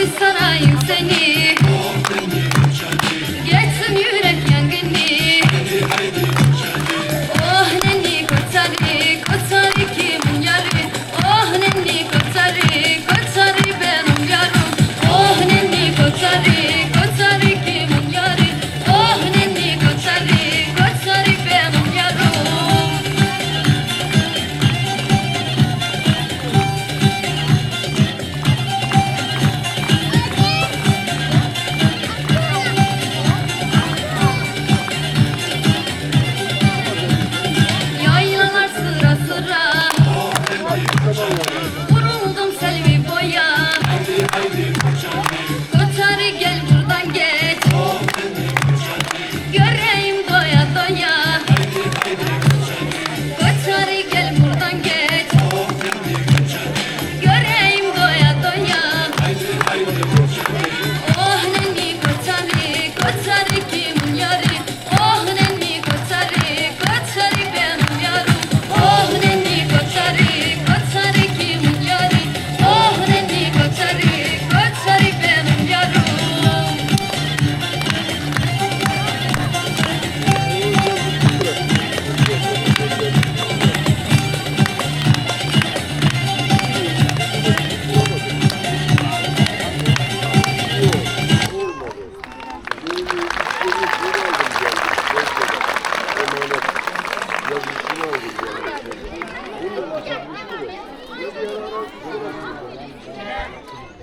bir sarayım seni. Yazıklı oldu.